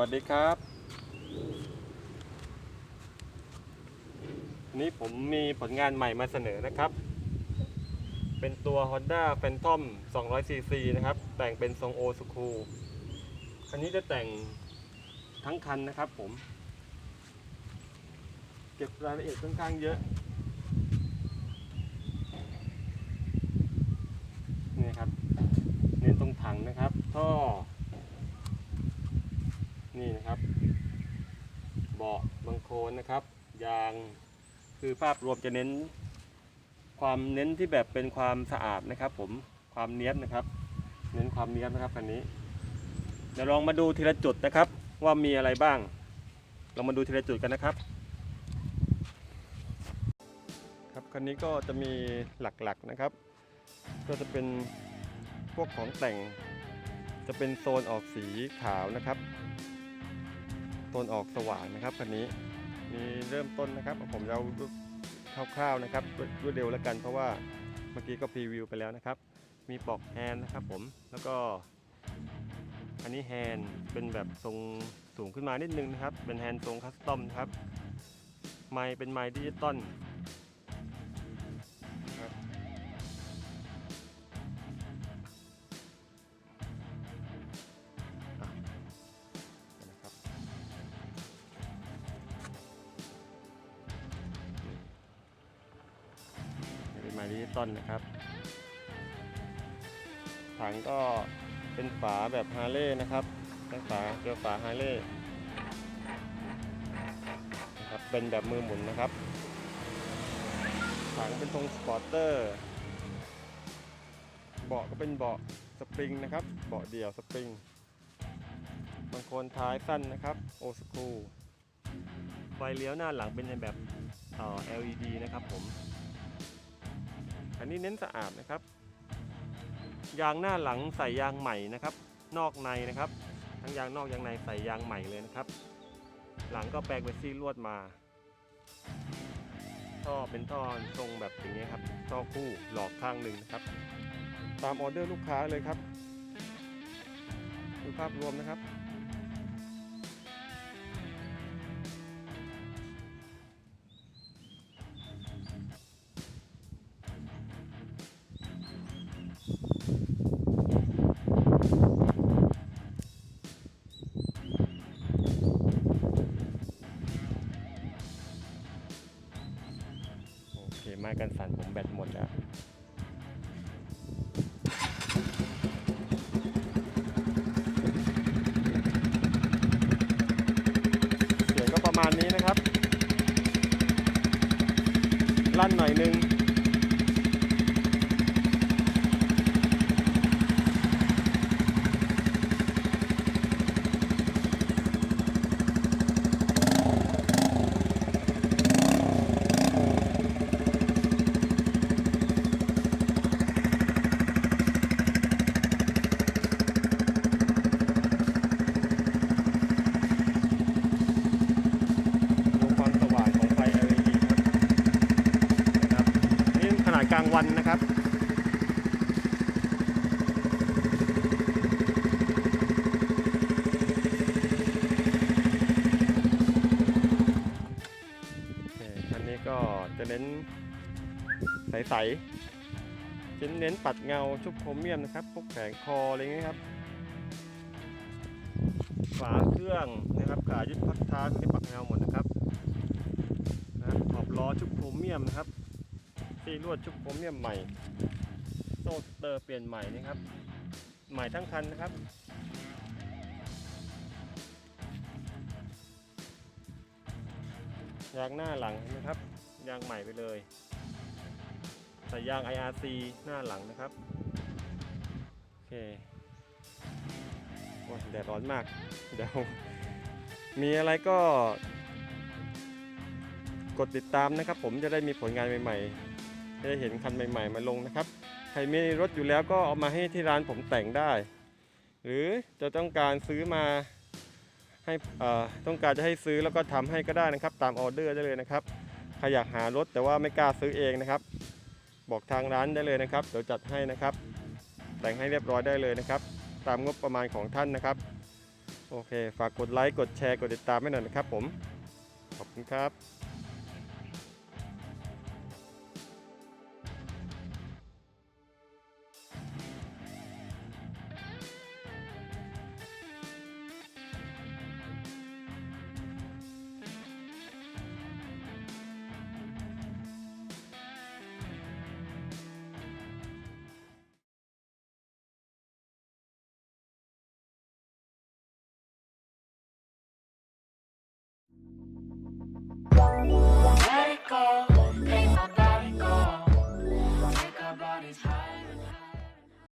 วัสดีครับนนี้ผมมีผลงานใหม่มาเสนอนะครับ เป็นตัว Honda Phantom 200cc นะครับ แต่งเป็นทรงโอสคูคันนี้จะแต่งทั้งคันนะครับผม เก็บรายละเอียดค่อนข้างเยอะ นี่ครับ เน้นตรงถังนะครับ ท่อ นี่นะครับ เบาะบางโคนนะครับ ยางคือภาพรวมจะเน้น ความเน้นที่แบบเป็นความสะอาดนะครับ ผมความเนี้ยบนะครับ เน้นความเนี้ยบนะครับคันนี้เดี๋ยวลองมาดูทีละจุดนะครับ ว่ามีอะไรบ้างเรามาดูทีละจุดกันนะครับ ครับคันนี้ก็จะมีหลักๆนะครับ ก็จะเป็นพวกของแต่งจะเป็นโซนออกสีขาวนะครับ ต้นออกสว่างนะครับคันนี้มีเริ่มต้นนะครับผมเราคร่าวๆนะครับรวดเร็วแล้วกันเพราะว่าเมื่อกี้ก็พรีวิวไปแล้วนะครับ มีปลอกแฮนนะครับผมแล้วก็ อันนี้แฮนเป็นแบบทรงสูงขึ้นมานิดนึงนะครับ เป็นแฮนทรงคัสตอมครับไม้เป็นไม้ดิจิตอล ม้ดิจิตอลนะครับ ถังก็เป็นฝาแบบฮาร์เลย์นะครับเป็นฝาเกลียวฝาฮาร์เลย์นะครับเป็นแบบมือหมุนนะครับ ถังเป็นทรงสปอร์เตอร์ เบาะก็เป็นเบาะสปริงนะครับ เบาะเดี่ยวสปริงบางคนท้ายสั้นนะครับโอสคูไฟเลี้ยวหน้าหลังเป็นในแบบอ่อ LED นะครับผม นนี้เน้นสะอาดนะครับ ยางหน้าหลังใส่ยางใหม่นะครับ นอกในนะครับ ทั้งยางนอกยางในใส่ยางใหม่เลยนะครับ หลังก็แปลงเป็นซี่ลวดมา ท่อเป็นท่อทรงแบบอย่างนี้ยครับท่อคู่หลอกข้างหนึ่งนะครับ ตามออเดอร์ลูกค้าเลยครับดูภาพรวมนะครับ คไม้กันสั่นผมแบตหมดแล้วเสียงก็ประมาณนี้นะครับ ลั่นหน่อยนึง ดูความสว่างของไฟ LED ครับนะครับนี่ขนาดกลาง วันนะครับ คันนี้ก็จะเน้นใสๆจะเน้นปัดเงาชุบโครเมียมนะครับ พวกแผงคออะไรเงี้ยครับ ฝาเครื่องนะครับขายึดพักท้าที่ปักเงาหมดนะครับนะขอบล้อชุบโครเมียมนะครับ ซีลวดชุบโครเมียใหม่ โซ่สเตอร์เปลี่ยนใหม่นะครับ ใหม่ทั้งคันนะครับ ยางหน้าหลังเห็นะครับ ยางใหม่ไปเลยใส่ยาง IRC หน้าหลังนะครับ โอเคโอ้ยแดดร้อนมากเดี๋ยวมีอะไรก็กดติดตามนะครับ ผมจะได้มีผลงานใหม่ ๆ จะได้เห็นคันใหม่ๆมาลงนะครับ ใครมีรถอยู่แล้วก็เอามาให้ที่ร้านผมแต่งได้ หรือจะต้องการซื้อมาให้อ่อต้องการจะให้ซื้อแล้วก็ทำให้ก็ได้นะครับ ตามออเดอร์ได้เลยนะครับใครอยากหารถแต่ว่าไม่กล้าซื้อเองนะครับ บอกทางร้านได้เลยนะครับเดี๋ยวจัดให้นะครับ แต่งให้เรียบร้อยได้เลยนะครับ ตามงบประมาณของท่านนะครับโอเค ฝากกดไลค์กดแชร์กดติดตามให้หน่อยนะครับผมขอบคุณครับ